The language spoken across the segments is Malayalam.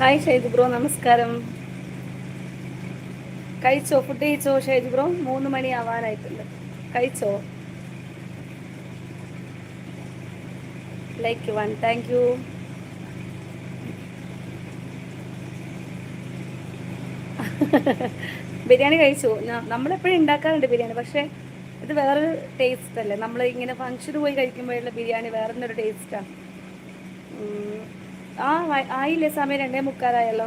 ഹായ് ഷൈജ് ബ്രോ നമസ്കാരം. കഴിച്ചോ? ഫുഡ് കഴിച്ചോ ഷൈജ് ബ്രോ? മൂന്ന് മണി ആവാനായിട്ടുണ്ട്. കഴിച്ചോ? Like one thank you biryani കഴിച്ചു. നമ്മളെപ്പോഴും ഉണ്ടാക്കാറുണ്ട് ബിരിയാണി പക്ഷേ ഇത് വേറൊരു ടേസ്റ്റ് അല്ലേ? നമ്മൾ ഇങ്ങനെ ഫംഗ്ഷന് പോയി കഴിക്കുമ്പോഴുള്ള ബിരിയാണി വേറെ ഒരു ടേസ്റ്റാണ് ആ ആയില്ലേ സമയം? രണ്ടേ മുക്കാലായല്ലോ.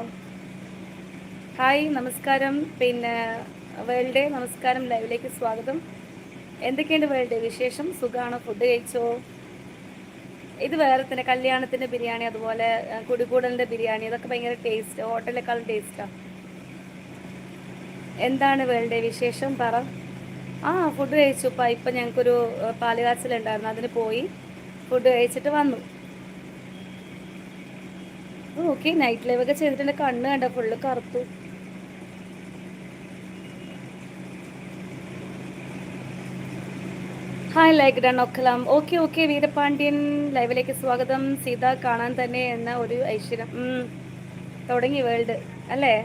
ഹായ് നമസ്കാരം. പിന്നെ വേൾഡ് ഡേ നമസ്കാരം ലൈവിലേക്ക് സ്വാഗതം. എന്തൊക്കെയുണ്ട് വേൾഡ് ഡേ വിശേഷം? സുഖമാണോ ഫുഡ് കഴിച്ചോ? ഇത് വേറെ തന്നെ കല്യാണത്തിന്റെ ബിരിയാണി അതുപോലെ കുടികൂടലിന്റെ ബിരിയാണി. അതൊക്കെ ഭയങ്കര ടേസ്റ്റ് ഹോട്ടലിനേക്കാളും ടേസ്റ്റാണ് എന്താണ് വേൾഡ് ഡേ വിശേഷം? പറ. ആ ഫുഡ് കഴിച്ചു. ഇപ്പം ഇപ്പം ഞങ്ങൾക്കൊരു പാലുകാച്ചിലുണ്ടായിരുന്നു. അതിന് പോയി. ഫുഡ് കഴിച്ചിട്ട് വന്നു. ഓക്കെ നൈറ്റ് ലൈവ് ഒക്കെ ചെയ്തിട്ടുണ്ട് കണ്ണ് കണ്ട? ഫുള്ള് കറുത്തു. ഹായ് ലൈക്ക് ഡൺ ഒക്കലാം. ഓക്കെ ഓക്കെ വീരപാണ്ഡ്യൻ ലൈവിലേക്ക് സ്വാഗതം. സീത കാണാൻ തന്നെ എന്ന ഒരു ഐശ്വര്യം. തുടങ്ങി വേൾഡ് അല്ലേ?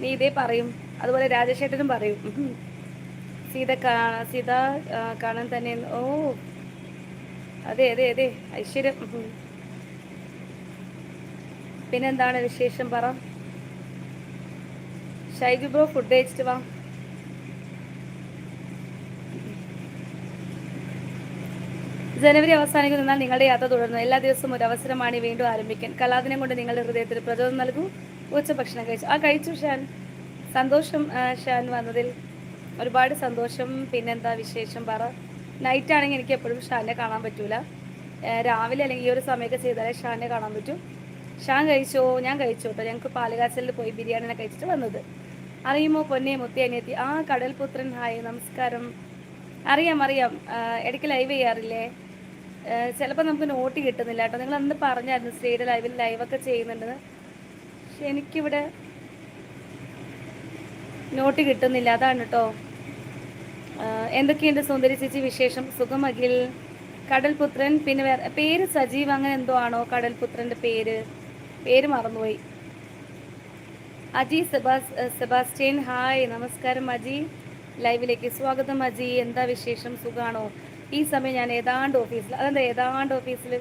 നീ ഇതേ പറയും. അതുപോലെ രാജശേഖരനും പറയും. സീത സീത കാണാൻ തന്നെ ഓ. അതെ അതെ അതെ. ഐശ്വര്യം. പിന്നെന്താണ് വിശേഷം പറ. ഷൈജു ബ്രോ ഫുഡ് കഴിച്ചിട്ട് വാ. ജനുവരി അവസാനിക്കുന്നതിനാൽ നിങ്ങളുടെ യാത്ര തുടർന്നു. എല്ലാ ദിവസവും ഒരു അവസരമാണ് വീണ്ടും ആരംഭിക്കാൻ. കലാദിനം കൊണ്ട് നിങ്ങളുടെ ഹൃദയത്തിൽ പ്രചോദനം നൽകൂ. ഉച്ചഭക്ഷണം കഴിച്ചു. ആ കഴിച്ചു ഷാൻ. സന്തോഷം ഷാൻ വന്നതിൽ ഒരുപാട് സന്തോഷം. പിന്നെന്താ വിശേഷം പറ. നൈറ്റ് ആണെങ്കിൽ എനിക്ക് എപ്പോഴും ഷാനെ കാണാൻ പറ്റൂല. രാവിലെ അല്ലെങ്കിൽ ഈ ഒരു സമയമൊക്കെ ചെയ്താലേ ഷാനെ കാണാൻ പറ്റും. ഷാൻ കഴിച്ചോ? ഞാൻ കഴിച്ചു കേട്ടോ ഞങ്ങൾക്ക് പാലുകാച്ചലിൽ പോയി ബിരിയാണിനെ കഴിച്ചിട്ട് വന്നത്. അറിയുമോ പൊന്നെ മുത്തി അനിയത്തി? ആ കടൽപുത്രൻ ഹായ് നമസ്കാരം. അറിയാം അറിയാം. ഇടയ്ക്ക് ലൈവ് ചെയ്യാറില്ലേ? ചിലപ്പോൾ നമുക്ക് നോട്ട് കിട്ടുന്നില്ല കേട്ടോ. നിങ്ങൾ അന്ന് പറഞ്ഞായിരുന്നു സ്റ്റേഡ് ലൈവിൽ ലൈവൊക്കെ ചെയ്യുന്നുണ്ടെന്ന്. പക്ഷെ എനിക്കിവിടെ നോട്ട് കിട്ടുന്നില്ല. അതാണ് കേട്ടോ. എന്തൊക്കെയുണ്ട് സുന്ദരി ചേച്ചി വിശേഷം? സുഖമകിൽ കടൽപുത്രൻ പിന്നെ പേര് സജീവ് അങ്ങനെ എന്തോ ആണോ കടൽപുത്രന്റെ പേര്? പേര് മറന്നുപോയി. അജി സെബാസ് സെബാസ്റ്റ്യൻ ഹായ് നമസ്കാരം അജി. ലൈവിലേക്ക് സ്വാഗതം അജി. എന്താ വിശേഷം? സുഖാണോ? ഈ സമയം ഞാൻ ഏതാണ്ട് ഓഫീസിൽ അതെന്താ ഏതാണ്ട് ഓഫീസിൽ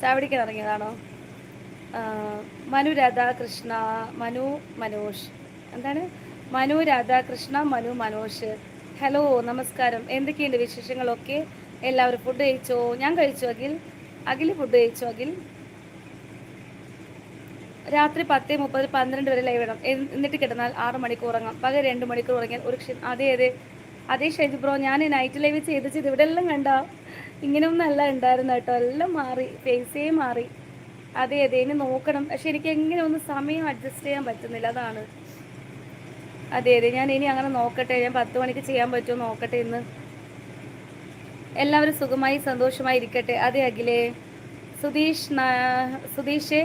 ചാവടിക്കാൻ ഇറങ്ങിയതാണോ? മനു രാധാകൃഷ്ണ മനു മനോഷ്. എന്താണ്? മനു രാധാകൃഷ്ണ മനു മനോഷ്. ഹലോ നമസ്കാരം. എന്തൊക്കെയുണ്ട് വിശേഷങ്ങളൊക്കെ? എല്ലാവരും ഫുഡ് കഴിച്ചോ? ഞാൻ കഴിച്ചു അഖിൽ. അഖിൽ ഫുഡ് കഴിച്ചു അഖിൽ? രാത്രി പത്ത് മുപ്പത് പന്ത്രണ്ട് വരെ ലൈവ് ഇടാം എന്നിട്ട് കിടന്നാൽ ആറ് മണിക്കൂർ ഉറങ്ങാം. പകൽ രണ്ട് മണിക്കൂർ ഉറങ്ങിയാൽ ഒരു ക്ഷീണം. അതെ അതെ അതേ ഷൈജു ബ്രോ ഞാൻ നൈറ്റ് ലൈവ് ചെയ്ത് ചെയ്ത് ഇവിടെ എല്ലാം കണ്ട? ഇങ്ങനെയൊന്നും അല്ല ഉണ്ടായിരുന്നു കേട്ടോ. എല്ലാം മാറി. ഫേസേ മാറി. അതെ അതെ ഇനി നോക്കണം. പക്ഷെ എനിക്ക് എങ്ങനെ ഒന്ന് സമയം അഡ്ജസ്റ്റ് ചെയ്യാൻ പറ്റുന്നില്ല. അതാണ്. അതെ അതെ ഞാൻ ഇനി അങ്ങനെ നോക്കട്ടെ. ഞാൻ പത്ത് മണിക്ക് ചെയ്യാൻ പറ്റുമോ നോക്കട്ടെ ഇന്ന്. എല്ലാവരും സുഖമായി സന്തോഷമായി ഇരിക്കട്ടെ. അതെ അഖിലേ. സുധീഷ് സുധീഷേ.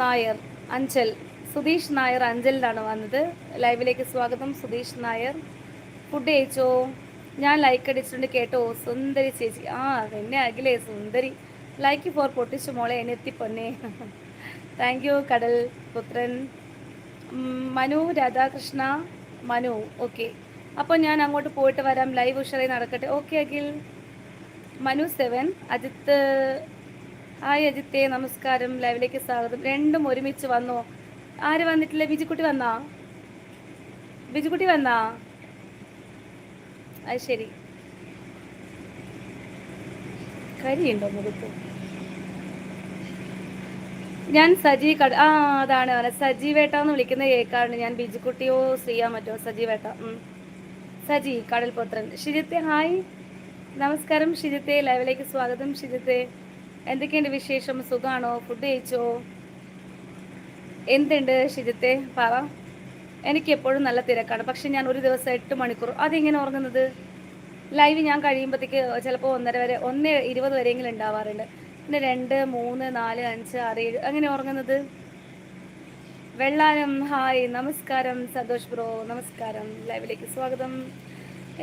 നായർ അഞ്ചൽ. സുധീഷ് നായർ അഞ്ചലിലാണ് വന്നത്. ലൈവിലേക്ക് സ്വാഗതം സുധീഷ് നായർ. ഫുഡ് കഴിച്ചോ? ഞാൻ ലൈക്ക് അടിച്ചിട്ടുണ്ട് കേട്ടോ. സുന്ദരി ചേച്ചി. ആ എന്നെ അഖിലേ സുന്ദരി. ലൈക്ക് ഫോർ പൊട്ടിച്ചു മോളെ എന്നെത്തി പൊന്നെ. താങ്ക് യു കടൽ പുത്രൻ. മനു രാധാകൃഷ്ണ. മനു ഓക്കെ അപ്പോൾ ഞാൻ അങ്ങോട്ട് പോയിട്ട് വരാം. ലൈവ് ഉഷറായി നടക്കട്ടെ. Okay Akhil. Manu seven Ajith hi അജിത്തെ നമസ്കാരം. ലൈവിലേക്ക് സ്വാഗതം. രണ്ടും ഒരുമിച്ച് വന്നു. ആര് വന്നിട്ടില്ല? ബിജുക്കുട്ടി വന്നാ? ബിജുക്കുട്ടി വന്നാ? അത് ശരി. കരിയുണ്ടോ മുഖത്ത്? ഞാൻ സജി കട ആ അതാണ് പറഞ്ഞത് സജി വേട്ട എന്ന് വിളിക്കുന്ന കേൾക്കാറുണ്ട് ഞാൻ ബിജുക്കുട്ടിയോ ചെയ്യാൻ പറ്റുമോ സജി വേട്ട. സജി കടൽപുത്രൻ. ഷിജിത്തെ ഹായ്. നമസ്കാരം ഷിജിത്തെ ലൈവിലേക്ക് സ്വാഗതം ഷിജിത്തെ എന്തൊക്കെയുണ്ട് വിശേഷം? സുഖമാണോ ഫുഡ് കഴിച്ചോ? എന്തുണ്ട് ഷിജിത്തെ പറ. എനിക്ക് എപ്പോഴും നല്ല തിരക്കാണ്. പക്ഷെ ഞാൻ ഒരു ദിവസം എട്ട് മണിക്കൂർ. അതെങ്ങനെ ഉറങ്ങുന്നത്? ലൈവ് ഞാൻ കഴിയുമ്പോഴത്തേക്ക് ചിലപ്പോൾ ഒന്നര വരെ ഒന്ന് ഇരുപത് വരെയെങ്കിലും ഉണ്ടാവാറുണ്ട്. പിന്നെ രണ്ട് മൂന്ന് നാല് അഞ്ച് ആറ് ഏഴ് അങ്ങനെ ഉറങ്ങുന്നത്? വെള്ളാനം ഹായ് നമസ്കാരം സന്തോഷ് ബ്രോ നമസ്കാരം. ലൈവിലേക്ക് സ്വാഗതം.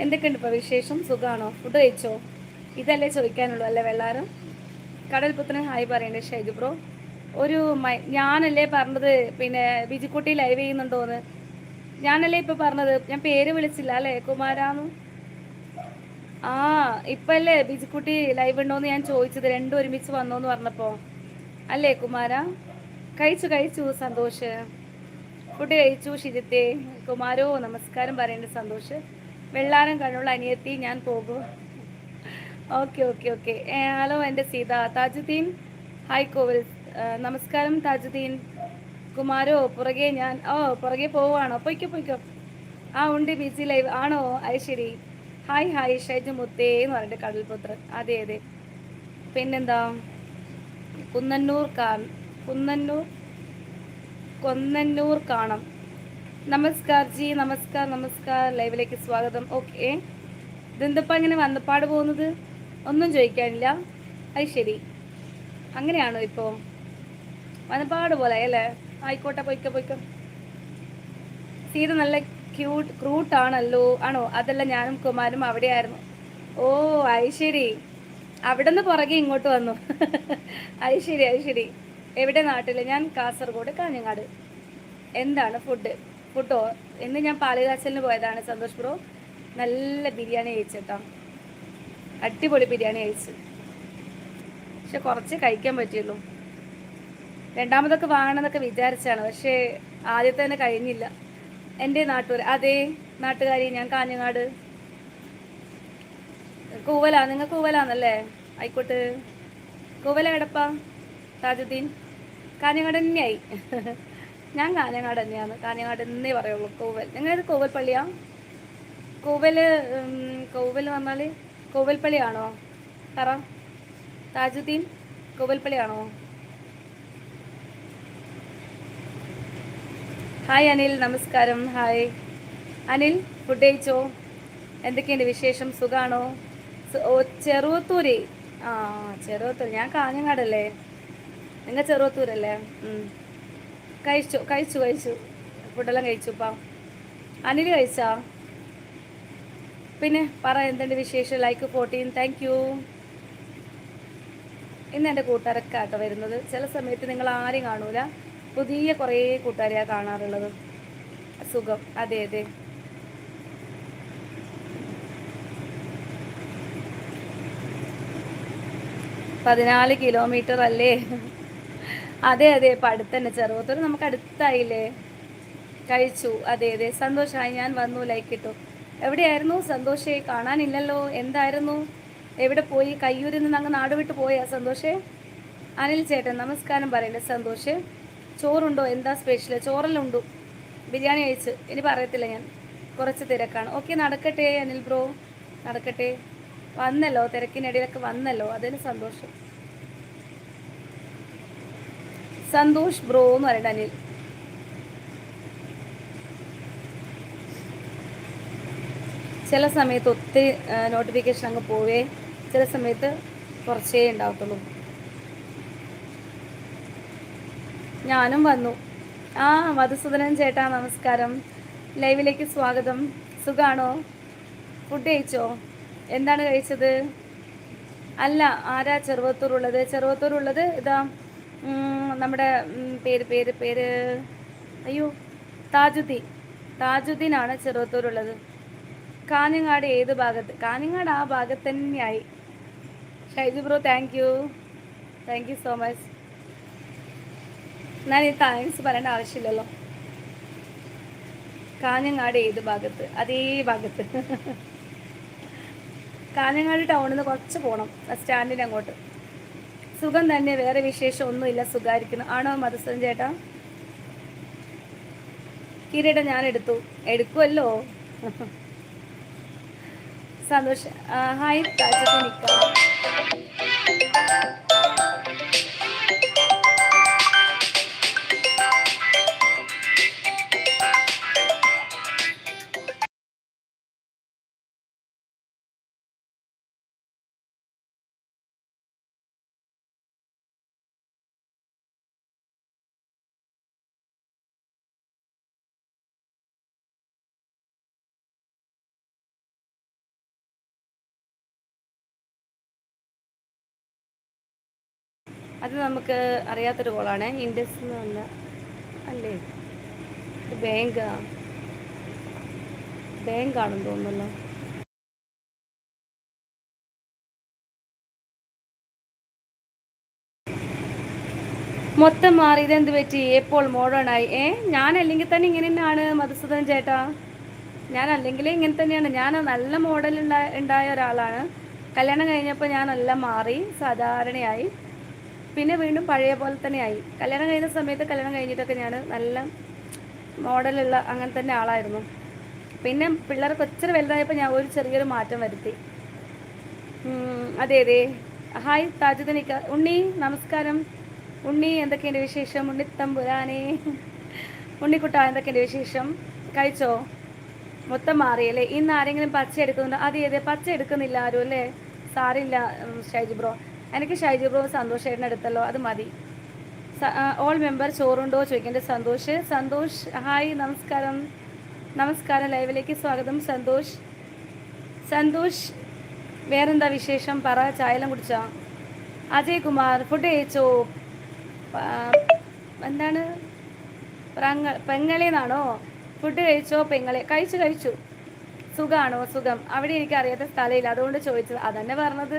എന്തൊക്കെയുണ്ട് ഇപ്പോൾ വിശേഷം? സുഖമാണോ ഫുഡ് കഴിച്ചോ? ഇതല്ലേ ചോദിക്കാനുള്ളൂ അല്ലേ വെള്ളാരം? കടൽപുത്രന് ഹായ് പറയണ്ടേ ഷൈജു ബ്രോ. ഒരു ഞാനല്ലേ പറഞ്ഞത് പിന്നെ ബിജിക്കുട്ടി ലൈവ് ചെയ്യുന്നുണ്ടോന്ന്? ഞാനല്ലേ ഇപ്പൊ പറഞ്ഞത്? ഞാൻ പേര് വിളിച്ചില്ല അല്ലേ കുമാരാന്ന്? ആ ഇപ്പല്ലേ ബിജിക്കുട്ടി ലൈവ് ഉണ്ടോന്ന് ഞാൻ ചോദിച്ചത്. രണ്ടും ഒരുമിച്ച് വന്നോന്ന് പറഞ്ഞപ്പോ. അല്ലേ കുമാര? കഴിച്ചു കഴിച്ചു സന്തോഷ്. കുട്ടി കഴിച്ചു ഷിജിത്തെ. കുമാരോ നമസ്കാരം പറയേണ്ട സന്തോഷ്. വെള്ളാരം കണ്ണുള്ള അനിയത്തി ഞാൻ പോകും. ഓക്കെ ഓക്കെ ഓക്കെ ഹലോ എന്റെ സീത. താജുദ്ദീൻ ഹായ് കോവിൽ നമസ്കാരം താജുദ്ദീൻ. കുമാരോ പുറകെ ഞാൻ ഓ പുറകെ പോവാണോ പൊയ്ക്കോ പൊയ്ക്കോ. ആ ഉണ്ട് ബിസി ലൈവ്. ആണോ? ശരി. ഹായ് ഹായ് ഷൈജു മുത്തേ എന്ന് പറഞ്ഞിട്ട് കടൽപുത്രൻ. അതെ അതെ. പിന്നെന്താ? കുന്നന്നൂർ കാ കുന്നന്നൂർ കൊന്നന്നൂർ കാണം. നമസ്കാർ ജി നമസ്കാർ നമസ്കാർ. ലൈവിലേക്ക് സ്വാഗതം. ഓക്കെ ഇതെന്തപ്പാ ഇങ്ങനെ വന്നപ്പാട് പോകുന്നത്? ഒന്നും ചോദിക്കാനില്ല. അത് ശരി. അങ്ങനെയാണോ ഇപ്പോ? മനപാട് പോലെ അല്ലേ? ആയിക്കോട്ടെ പൊയ്ക്കോ പൊയ്ക്കോ. സീത നല്ല ക്യൂട്ട് ക്രൂട്ട് ആണല്ലോ. ആണോ? അതല്ല ഞാനും കുമാരും അവിടെയായിരുന്നു. ഓ ഐശ്വരി അവിടെ നിന്ന് പുറകെ ഇങ്ങോട്ട് വന്നു. ഐശ്വരി ഐശ്വരി എവിടെ നാട്ടിൽ ഞാൻ കാസർഗോഡ് കാഞ്ഞങ്ങാട്. എന്താണ് ഫുഡ് ഫുഡോ ഇന്ന് ഞാൻ പാലുകാച്ചലിന് പോയതാണ്. സന്തോഷ് ബ്രോ നല്ല ബിരിയാണി കഴിച്ചിട്ടോ. അടിപൊളി ബിരിയാണി കഴിച്ച്. പക്ഷെ കുറച്ച് കഴിക്കാൻ പറ്റിയുള്ളൂ. രണ്ടാമതൊക്കെ വാങ്ങണമെന്നൊക്കെ വിചാരിച്ചാണ് പക്ഷേ ആദ്യത്തെ തന്നെ കഴിഞ്ഞില്ല. എന്റെ നാട്ടുകാർ അതെ നാട്ടുകാരി ഞാൻ കാഞ്ഞങ്ങാട്. കൂവലാ നിങ്ങൾ കൂവലാന്നല്ലേ? ആയിക്കോട്ടെ. കൂവല എടപ്പ താജുദ്ദീൻ. കാഞ്ഞങ്ങാട് തന്നെയായി. ഞാൻ കാഞ്ഞങ്ങാട് തന്നെയാണ്. കാഞ്ഞങ്ങാട് എന്നേ പറയുള്ളൂ കൂവൽ. നിങ്ങളത് കൂവൽ പള്ളിയാ? കൂവൽ കൂവൽ വന്നാൽ കൂവൽപ്പള്ളിയാണോ പറ. താജുദ്ദീൻ കോവൽപ്പള്ളിയാണോ ഹായ് അനിൽ നമസ്കാരം. ഹായ്. അനിൽ ഫുഡ് കഴിച്ചോ? എന്തൊക്കെയുണ്ട് വിശേഷം? സുഖാണോ? ചെറുവത്തൂര്. ആ ചെറുവത്തൂർ ഞാൻ കാഞ്ഞങ്ങാടല്ലേ? നിങ്ങൾ ചെറുവത്തൂരല്ലേ? കഴിച്ചു? കഴിച്ചു കഴിച്ചു. ഫുഡെല്ലാം കഴിച്ചു. ഇപ്പം അനിൽ കഴിച്ചാ? പിന്നെ പറ എന്തുണ്ട് വിശേഷം? ലൈക്ക് ഫോർട്ടീൻ താങ്ക് യു ഇന്ന് എന്റെ കൂട്ടുകാരൊക്കെ കേട്ടോ വരുന്നത്. ചില സമയത്ത് നിങ്ങൾ ആരും കാണൂല. പുതിയ കുറേ കൂട്ടുകാരെയാണ് കാണാറുള്ളത്. സുഖം. അതെ അതെ. പതിനാല് കിലോമീറ്റർ അല്ലേ? അതെ അതെ. ഇപ്പം അടുത്തന്നെ ചെറുപ്പത്തോട് നമുക്ക് അടുത്തായില്ലേ? കഴിച്ചു. അതെ അതെ. സന്തോഷമായി. ഞാൻ വന്നു ലൈക്ക് ഇട്ടു. എവിടെയായിരുന്നു? സന്തോഷേ കാണാനില്ലല്ലോ. എന്തായിരുന്നു? എവിടെ പോയി? കയ്യൂരിൽ നിന്ന് അങ്ങ് നാട് വിട്ടു പോയാ സന്തോഷേ? അനിൽ ചേട്ടൻ നമസ്കാരം പറയണ്ടേ സന്തോഷ്? ചോറുണ്ടോ? എന്താ സ്പെഷ്യൽ ചോറെല്ലാം ബിരിയാണി കഴിച്ച്. ഇനി പറയത്തില്ല ഞാൻ. കുറച്ച് തിരക്കാണ്. ഓക്കെ നടക്കട്ടെ അനിൽ ബ്രോ. നടക്കട്ടെ. വന്നല്ലോ. തിരക്കിനിടയിലൊക്കെ വന്നല്ലോ. അതിന് സന്തോഷം. സന്തോഷ് ബ്രോ എന്ന് പറയണ്ട അനിൽ. ചില സമയത്ത് ഒത്തിരി നോട്ടിഫിക്കേഷൻ അങ്ങ് പോവേ ചില സമയത്ത് കുറച്ചേ ഉണ്ടാവത്തുള്ളൂ. ഞാനും വന്നു. ആ മധുസൂദനൻ ചേട്ടാ നമസ്കാരം. ലൈവിലേക്ക് സ്വാഗതം. സുഖാണോ? ഫുഡ് കഴിച്ചോ? എന്താണ് കഴിച്ചത്? അല്ല ആരാ ചെറുവത്തൂർ ഉള്ളത് ഇതാ നമ്മുടെ പേര് പേര് പേര് അയ്യോ താജുദ്ദീൻ. താജുദ്ദീനാണ് ചെറുവത്തൂരുള്ളത്. കാഞ്ഞങ്ങാട് ഏത് ഭാഗത്ത്? കാഞ്ഞങ്ങാട് ആ ഭാഗത്ത് തന്നെയായി. Shaiju bro thank you thank you so much ഞാൻ ഈ താങ്ക്സ് പറയേണ്ട ആവശ്യമില്ലല്ലോ. കാഞ്ഞങ്ങാട് ഏത് ഭാഗത്ത്? അതേ ഭാഗത്ത്. കാഞ്ഞങ്ങാട് ടൗണിൽ നിന്ന് കുറച്ച് പോകണം സ്റ്റാൻഡിന്റെ അങ്ങോട്ട്. സുഖം തന്നെ വേറെ വിശേഷം ഒന്നുമില്ല സുഖമായിരിക്കുന്നു. ആണോ മധുസൂദൻ ചേട്ടാ? കിരീടം ഞാൻ എടുത്തു. എടുക്കുമല്ലോ സന്തോഷം. ഹായ് താജത്ത് അത് നമുക്ക് അറിയാത്തൊരു കോളാണ്. ഇൻഡസ് എന്ന് പറഞ്ഞ അല്ലേ? ബാങ്കാ ബാങ്കാണെന്ന് തോന്നുന്നല്ലോ. മൊത്തം മാറി. ഇതെന്ത് പറ്റി? എപ്പോൾ മോഡേണായി ഏ? ഞാൻ അല്ലെങ്കിൽ തന്നെ ഇങ്ങനെ തന്നെയാണ് മധുസൂദൻ ചേട്ടാ. ഞാൻ അല്ലെങ്കിൽ ഇങ്ങനെ തന്നെയാണ്. ഞാൻ നല്ല മോഡൽ ഉണ്ടായ ഒരാളാണ്. കല്യാണം കഴിഞ്ഞപ്പോൾ ഞാൻ എല്ലാം മാറി സാധാരണയായി. പിന്നെ വീണ്ടും പഴയ പോലെ തന്നെ ആയി. കല്യാണം കഴിഞ്ഞ സമയത്ത് കല്യാണം കഴിഞ്ഞിട്ടൊക്കെ ഞാൻ നല്ല മോഡലുള്ള അങ്ങനെ തന്നെ ആളായിരുന്നു. പിന്നെ പിള്ളേർ കൊച്ചിരി വലുതായപ്പോൾ ഞാൻ ഒരു ചെറിയൊരു മാറ്റം വരുത്തി. അതെ അതെ. ഹായ് താജുദനിക്ക ഉണ്ണി നമസ്കാരം. ഉണ്ണി എന്തൊക്കെയുണ്ട് വിശേഷം? ഉണ്ണി തമ്പുരാനെ. ഉണ്ണിക്കുട്ട എന്തൊക്കെയുണ്ട് വിശേഷം? കഴിച്ചോ? മൊത്തം മാറിയല്ലേ? ഇന്ന് ആരെങ്കിലും പച്ച എടുക്കുന്നുണ്ടോ? അതെ അതെ പച്ച എടുക്കുന്നില്ല ആരും അല്ലേ? സാറില്ല ഷൈജി ബ്രോ. എനിക്ക് ഷൈജു ബ്രോ സന്തോഷേട്ടൻ എടുത്തല്ലോ അത് മതി. ഓൾ മെമ്പർ ചോറുണ്ടോ ചോദിക്കേണ്ട സന്തോഷ്. സന്തോഷ് ഹായ് നമസ്കാരം. നമസ്കാരം ലൈവിലേക്ക് സ്വാഗതം സന്തോഷ്. സന്തോഷ് വേറെന്താ വിശേഷം? പറ ചായലം കുടിച്ചോ? അജയ് കുമാർ ഫുഡ് കഴിച്ചോ എന്താണ്? പെങ്ങളേന്നാണോ? ഫുഡ് കഴിച്ചോ? പെങ്ങളെ കഴിച്ചു കഴിച്ചു. സുഖമാണോ സുഖം. അവിടെ എനിക്ക് അറിയാത്ത സ്ഥലമില്ല. അതുകൊണ്ട് ചോദിച്ചത് അതന്നെ പറഞ്ഞത്.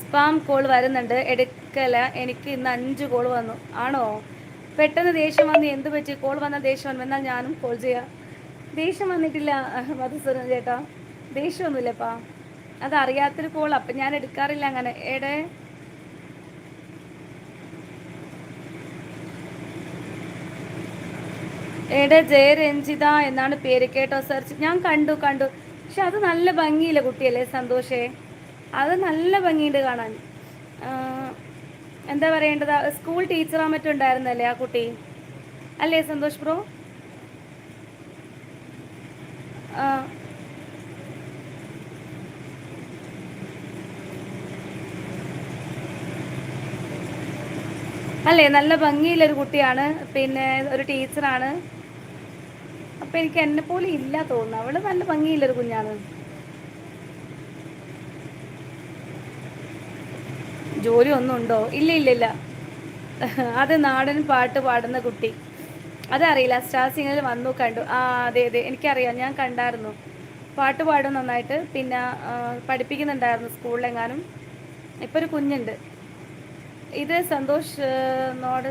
സ്പാം കോൾ വരുന്നുണ്ട്. എടുക്കല. എനിക്ക് ഇന്ന് അഞ്ച് കോൾ വന്നു. ആണോ? പെട്ടെന്ന് ദേഷ്യം വന്ന് എന്ത് പറ്റി? കോൾ വന്ന ദേഷ്യം വന്നു. എന്നാൽ ഞാനും കോൾ ചെയ്യാം. ദേഷ്യം വന്നിട്ടില്ല മധുസൂരൻ ചേട്ടാ. ദേഷ്യമൊന്നുമില്ലപ്പാ. അതറിയാത്തൊരു കോൾ അപ്പം ഞാൻ എടുക്കാറില്ല അങ്ങനെ. എടേ? എടെ ജയരഞ്ജിത എന്നാണ് പേര് കേട്ടോ സെർച്ച് ഞാൻ കണ്ടു കണ്ടു. പക്ഷെ അത് നല്ല ഭംഗിയില്ല കുട്ടിയല്ലേ സന്തോഷേ? അത് നല്ല ഭംഗിയുണ്ട് കാണാൻ. എന്താ പറയേണ്ടത്? സ്കൂൾ ടീച്ചറാ മറ്റുണ്ടായിരുന്നല്ലേ ആ കുട്ടി? അല്ലേ സന്തോഷ് ബ്രോ? അല്ലേ നല്ല ഭംഗിയുള്ളൊരു കുട്ടിയാണ്. പിന്നെ ഒരു ടീച്ചറാണ് അപ്പം എനിക്ക് എന്നെ പോലെ ഇല്ല തോന്നുന്നു. അവൾ നല്ല ഭംഗിയുള്ളൊരു കുഞ്ഞാണ്. ജോലി ഒന്നും ഉണ്ടോ ഇല്ല ഇല്ല ഇല്ല. അത് നാടൻ പാട്ട് പാടുന്ന കുട്ടി. അതറിയില്ല സ്റ്റാർ സിംഗറിൽ വന്നു കണ്ടു. ആ അതെ അതെ എനിക്കറിയാം ഞാൻ കണ്ടായിരുന്നു. പാട്ട് പാടും നന്നായിട്ട് പിന്നെ പഠിപ്പിക്കുന്നുണ്ടായിരുന്നു സ്കൂളിലെങ്ങാനും. ഇപ്പം ഒരു കുഞ്ഞുണ്ട്. ഇത് സന്തോഷ് നോട്.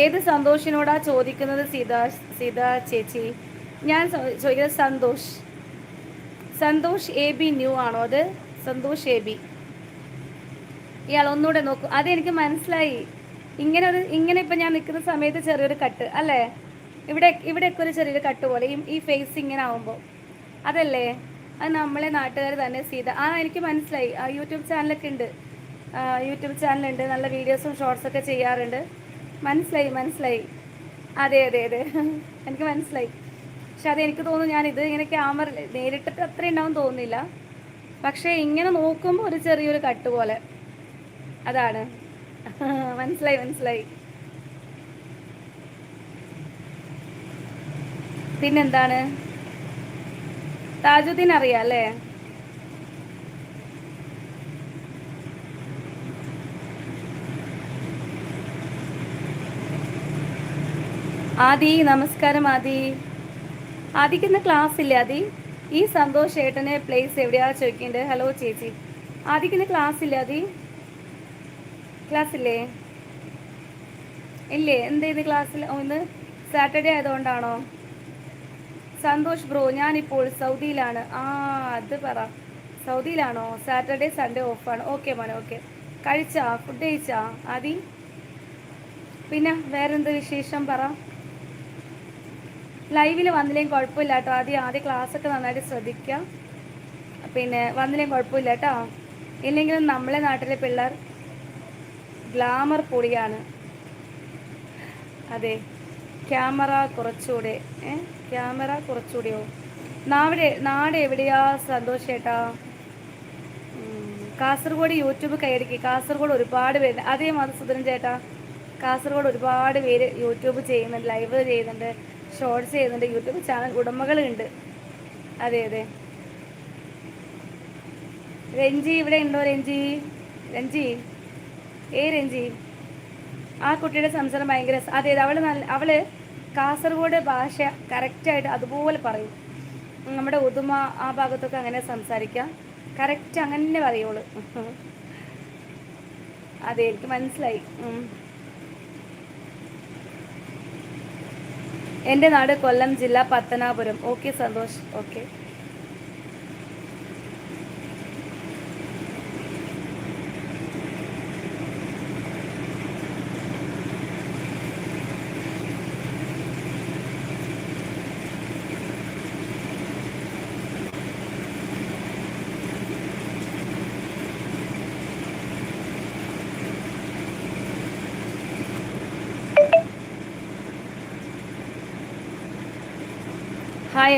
ഏത് സന്തോഷിനോടാ ചോദിക്കുന്നത് സീത സീത ചേച്ചി? ഞാൻ ചോദിക്കുന്നത് Santhosh. Santhosh A B new ആണോ അത്? Santhosh A B. ഇയാൾ ഒന്നുകൂടെ നോക്കൂ. അതെനിക്ക് മനസ്സിലായി. ഇങ്ങനെ ഒരു ഇങ്ങനെ ഇപ്പം ഞാൻ നിൽക്കുന്ന സമയത്ത് ചെറിയൊരു കട്ട് അല്ലേ? ഇവിടെ ഇവിടെയൊക്കെ ഒരു ചെറിയൊരു കട്ട് പോലെ ഈ ഫേസ് ഇങ്ങനെ ആവുമ്പോൾ അതല്ലേ? അത് നമ്മളെ നാട്ടുകാർ തന്നെ സീത ആ എനിക്ക് മനസ്സിലായി. ആ യൂട്യൂബ് ചാനലൊക്കെ ഉണ്ട്. യൂട്യൂബ് ചാനലുണ്ട്. നല്ല വീഡിയോസും ഷോർട്സൊക്കെ ചെയ്യാറുണ്ട്. മനസ്സിലായി മനസ്സിലായി. അതെ അതെ അതെ. എനിക്ക് മനസ്സിലായി. പക്ഷെ അതെനിക്ക് തോന്നുന്നു ഞാനിത് ഇങ്ങനെ ക്യാമറ നേരിട്ടിട്ട് അത്ര ഉണ്ടാവും തോന്നുന്നില്ല. പക്ഷേ ഇങ്ങനെ നോക്കുമ്പോൾ ഒരു ചെറിയൊരു കട്ട് പോലെ. അതാണ്. മനസ്സിലായി മനസ്സിലായി. പിന്നെന്താണ്? താജുദ്ദീൻ അറിയാം അല്ലേ? ആദി നമസ്കാരം ആദി. ആദിക്ക് ഇന്ന് ക്ലാസ് ഇല്ലേ ആദി? ഈ സന്തോഷ് ഏട്ടനെ പ്ലേസ് എവിടെയാ ചോദിക്കേണ്ടത്? ഹലോ ചേച്ചി. ആദ്യത്തിന് ക്ലാസ് ഇല്ല ആദി? ക്ലാസ് ഇല്ലേ? ഇല്ലേ? എന്ത് ചെയ്ത് ക്ലാസ്സിൽ ഇന്ന് സാറ്റർഡേ ആയതുകൊണ്ടാണോ? സന്തോഷ് ബ്രോ ഞാനിപ്പോൾ സൗദിയിലാണ്. ആ അത് പറ. സൗദിയിലാണോ? സാറ്റർഡേ സൺഡേ ഓഫാണ് ഓക്കെ മോനെ ഓക്കെ കഴിച്ചാ? ഫുഡ് കഴിച്ചാ? ആദി? പിന്നെ വേറെന്ത് വിശേഷം പറ? ലൈവിൽ വന്നില്ലെങ്കിൽ കുഴപ്പമില്ല കേട്ടോ. ആദ്യം ആദ്യം ക്ലാസ്സൊക്കെ നന്നായിട്ട് ശ്രദ്ധിക്കുക പിന്നെ വന്നില്ലെങ്കിൽ കുഴപ്പമില്ല കേട്ടോ. ഇല്ലെങ്കിലും നമ്മളെ നാട്ടിലെ പിള്ളേർ ഗ്ലാമർ പൊടിയാണ് അതെ ക്യാമറ കുറച്ചുകൂടെ ക്യാമറ കുറച്ചുകൂടെയോ? നാവിടെ നാട് എവിടെയാ? സന്തോഷേട്ടാ കാസർഗോഡ് യൂട്യൂബ് കയറിക്ക് കാസർഗോഡ് ഒരുപാട് പേര് അതേ മധുസൂദനൻ ചേട്ടാ. കാസർഗോഡ് ഒരുപാട് പേര് യൂട്യൂബ് ചെയ്യുന്നുണ്ട് ലൈവ് ചെയ്യുന്നുണ്ട്. ഷോർട്സ് ചെയ്യുന്നുണ്ട്. യൂട്യൂബ് ചാനൽ ഉടമകളുണ്ട്. അതെ അതെ. രഞ്ജി ഇവിടെ ഉണ്ടോ രഞ്ജി? രഞ്ജി? ഏ രഞ്ജി. ആ കുട്ടിയുടെ സംസാരം ഭയങ്കര അതെ അവൾ നല്ല അവൾ കാസർഗോഡ് ഭാഷ കറക്റ്റായിട്ട് അതുപോലെ പറയും. നമ്മുടെ ഉദുമ ആ ഭാഗത്തൊക്കെ അങ്ങനെ സംസാരിക്കാം. കറക്റ്റ് അങ്ങനെ പറയുള്ളൂ. അതെ എനിക്ക് മനസ്സിലായി. എന്റെ നാട് കൊല്ലം ജില്ല പത്തനാപുരം. ഓക്കെ സന്തോഷ്. ഓക്കെ.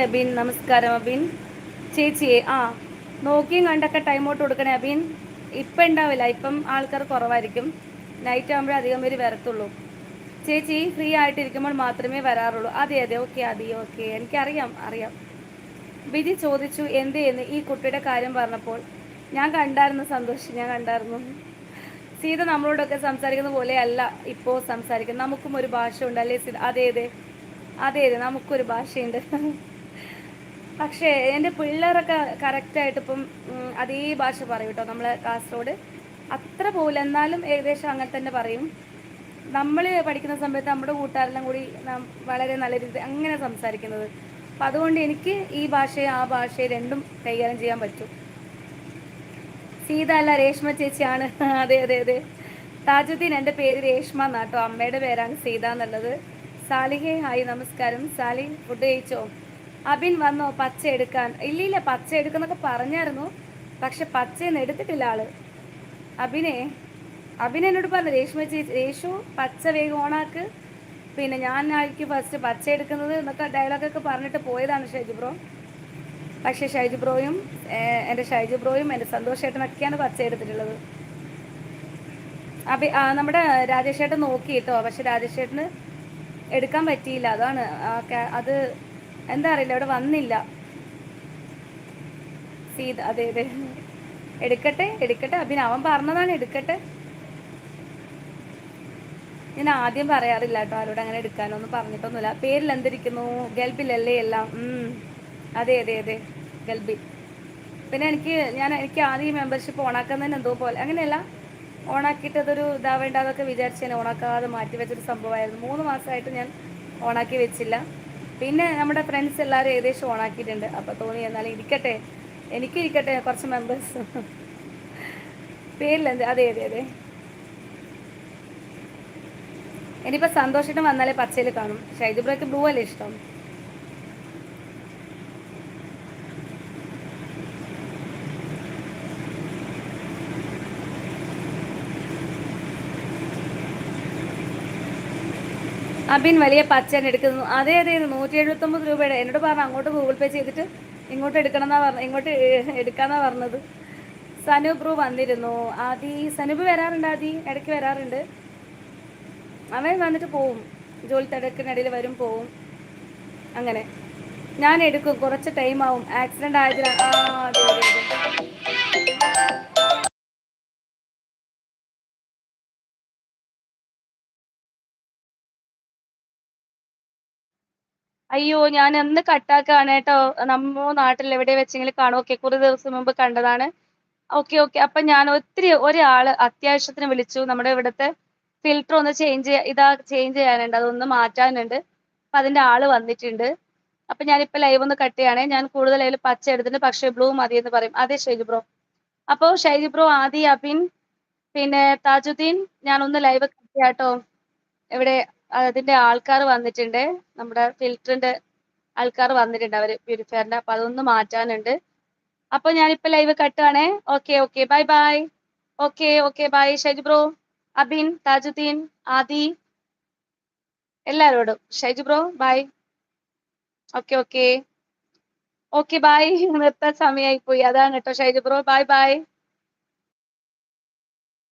അബിൻ. നമസ്കാരം അബിൻ. ചേച്ചിയെ ആ നോക്കിയും കണ്ടൊക്കെ ടൈം ഔട്ട് കൊടുക്കണേ അബിൻ. ഇപ്പം ഉണ്ടാവില്ല ഇപ്പം ആൾക്കാർ കുറവായിരിക്കും. നൈറ്റ് ആകുമ്പോഴേ അധികം പേര് വരത്തുള്ളൂ. ചേച്ചി ഫ്രീ ആയിട്ടിരിക്കുമ്പോൾ മാത്രമേ വരാറുള്ളൂ. അതെ അതെ ഓക്കെ അതെ ഓക്കെ എനിക്കറിയാം അറിയാം. വിധി ചോദിച്ചു എന്ത് എന്ന് ഈ കുട്ടിയുടെ കാര്യം പറഞ്ഞപ്പോൾ ഞാൻ കണ്ടായിരുന്നു സന്തോഷം ഞാൻ കണ്ടായിരുന്നു. സീത നമ്മളോടൊക്കെ സംസാരിക്കുന്ന പോലെയല്ല ഇപ്പോൾ സംസാരിക്കുന്നത്. നമുക്കും ഒരു ഭാഷ ഉണ്ട് അല്ലേ സീത? അതെ അതെ. അതെ അതെ നമുക്കൊരു ഭാഷയുണ്ട്. പക്ഷേ എന്റെ പിള്ളേരൊക്കെ കറക്റ്റായിട്ട് ഇപ്പം അതേ ഭാഷ പറയും കേട്ടോ നമ്മൾ കാസർഗോഡ്. അത്ര പോലെ എന്നാലും ഏകദേശം അങ്ങനെ തന്നെ പറയും. നമ്മൾ പഠിക്കുന്ന സമയത്ത് നമ്മുടെ കൂട്ടുകാരെല്ലാം കൂടി വളരെ നല്ല രീതി അങ്ങനെ സംസാരിക്കുന്നത്. അപ്പം അതുകൊണ്ട് എനിക്ക് ഈ ഭാഷയെ ആ ഭാഷയെ രണ്ടും കൈകാര്യം ചെയ്യാൻ പറ്റും. സീത അല്ല രേഷ്മ ചേച്ചിയാണ്. അതെ അതെ അതെ. താജുദ്ദീൻ എന്റെ പേര് രേഷ്മ എന്നാട്ടോ അമ്മയുടെ പേരാണ് സീത എന്നുള്ളത്. സാലിഹേ ഹായ് നമസ്കാരം. സാലി ഫുഡ് കഴിച്ചോ? അബിൻ വന്നോ പച്ച എടുക്കാൻ. ഇല്ലില്ല പച്ച എടുക്കുന്നൊക്കെ പറഞ്ഞായിരുന്നു. പക്ഷെ പച്ചയൊന്നും എടുത്തിട്ടില്ല ആൾ. അബിനെ അബിൻ എന്നോട് പറഞ്ഞു രേഷ്മ ചേച്ചി രേഷു പച്ച വേഗം ഓണാക്ക്. പിന്നെ ഞാൻ ആയിരിക്കും ഫസ്റ്റ് പച്ച എടുക്കുന്നത് എന്നൊക്കെ ഡയലോഗൊക്കെ പറഞ്ഞിട്ട് പോയതാണ് ഷൈജു ബ്രോ. പക്ഷെ ഷൈജു ബ്രോയും എന്റെ ഷൈജു ബ്രോയും എന്റെ സന്തോഷേട്ടനൊക്കെയാണ് പച്ച എടുത്തിട്ടുള്ളത്. അബി നമ്മുടെ രാജേഷേട്ടൻ നോക്കി കേട്ടോ. പക്ഷെ രാജേഷേട്ടന് എടുക്കാൻ പറ്റിയില്ല. അതാണ് അത് എന്താ അറിയില്ല അവിടെ വന്നില്ല. സീത അതെ അതെ. എടുക്കട്ടെ എടുക്കട്ടെ. അഭിന അവൻ പറഞ്ഞതാണ് എടുക്കട്ടെ. ഞാൻ ആദ്യം പറയാറില്ല കേട്ടോ ആരോട് അങ്ങനെ എടുക്കാനൊന്നും പറഞ്ഞിട്ടൊന്നുമില്ല. പേരിൽ എന്തിരിക്കുന്നു? ഗൽബിലല്ലേ എല്ലാം? അതെ അതെ അതെ. ഗൾബിൽ പിന്നെ എനിക്ക് ഞാൻ എനിക്ക് ആദ്യം മെമ്പർഷിപ്പ് ഓണാക്കുന്നതിന് എന്തോ പോലെ അങ്ങനെയല്ല. ഓണാക്കിയിട്ട് അതൊരു ഇതാവേണ്ട അതൊക്കെ വിചാരിച്ച് ഞാൻ ഓണാക്കാതെ മാറ്റി വെച്ചൊരു സംഭവമായിരുന്നു. മൂന്ന് മാസമായിട്ട് ഞാൻ ഓണാക്കി വെച്ചില്ല. പിന്നെ നമ്മുടെ ഫ്രണ്ട്സ് എല്ലാവരും ഏകദേശം ഓണാക്കിയിട്ടുണ്ട് അപ്പോൾ തോന്നി എന്നാൽ ഇരിക്കട്ടെ. എനിക്ക് ഇരിക്കട്ടെ കുറച്ച് മെമ്പേഴ്സ് പേരിലെന്ത്? അതെ അതെ അതെ. ഇനിയിപ്പോൾ സന്തോഷിട്ട് വന്നാലേ പച്ചയിൽ കാണും. ഷൈജു ബ്രേക്ക് ബ്ലൂ അല്ലേ ഇഷ്ടം? അബിൻ വലിയ പച്ചൻ എടുക്കുന്നു അതെ അതെ നൂറ്റി എഴുപത്തൊമ്പത് രൂപയുടെ. എന്നോട് പറഞ്ഞു അങ്ങോട്ട് ഗൂഗിൾ പേ ചെയ്തിട്ട് ഇങ്ങോട്ട് എടുക്കണമെന്നാ പറഞ്ഞു ഇങ്ങോട്ട് എടുക്കാന്നാ പറഞ്ഞത്. സനുബ്രു വന്നിരുന്നു. ആദി സനുബ് വരാറുണ്ട് ആദി? ഇടയ്ക്ക് വരാറുണ്ട്. അവൻ വന്നിട്ട് പോവും. ജോലി തിരക്കിനിടയിൽ വരും പോവും. അങ്ങനെ. ഞാൻ എടുക്കും. കുറച്ച് ടൈം ആവും. ആക്സിഡന്റ് ആയതിനാ ആ അതെ അതെ. അയ്യോ ഞാൻ അന്ന് കട്ടാക്കാണ് കേട്ടോ. നമ്മ നാട്ടിൽ എവിടെ വെച്ചെങ്കിലും കാണും. ഓക്കെ കുറെ ദിവസം മുമ്പ് കണ്ടതാണ്. ഓക്കെ ഓക്കെ അപ്പൊ ഞാൻ ഒത്തിരി ഒരാൾ അത്യാവശ്യത്തിന് വിളിച്ചു. നമ്മുടെ ഇവിടുത്തെ ഫിൽറ്റർ ഒന്ന് ചേഞ്ച് ഇതാ ചേഞ്ച് ചെയ്യാനുണ്ട്. അതൊന്ന് മാറ്റാനുണ്ട്. അപ്പൊ അതിന്റെ ആൾ വന്നിട്ടുണ്ട്. അപ്പൊ ഞാനിപ്പോ ലൈവ് ഒന്ന് കട്ട് ചെയ്യണേ ഞാൻ കൂടുതൽ അതിൽ പച്ച എടുത്തിട്ടുണ്ട് പക്ഷേ ബ്ലൂ മതി എന്ന് പറയും. അതെ ഷൈജു ബ്രോ. അപ്പോ ഷൈജു ബ്രോ ആദി അബിൻ പിന്നെ താജുദ്ദീൻ ഞാൻ ഒന്ന് ലൈവ് കട്ട് ചെയ്യാട്ടോ. ഇവിടെ അതിന്റെ ആൾക്കാർ വന്നിട്ടുണ്ട്. നമ്മുടെ ഫിൽറ്ററിന്റെ ആൾക്കാർ വന്നിട്ടുണ്ട് അവർ പ്യൂരിഫയറിന്റെ അപ്പൊ അതൊന്ന് മാറ്റാനുണ്ട്. അപ്പൊ ഞാനിപ്പോ live കട്ടുവാണേ. Okay okay bye bye okay okay bye Shaiju bro Abin Thajudheen Adi. എല്ലാരോടും Shaiju bro bye okay okay okay bye നിർത്താൻ സമയമായി പോയി അതാണ് കേട്ടോ ഷൈജു ബ്രോ ബൈ ബൈ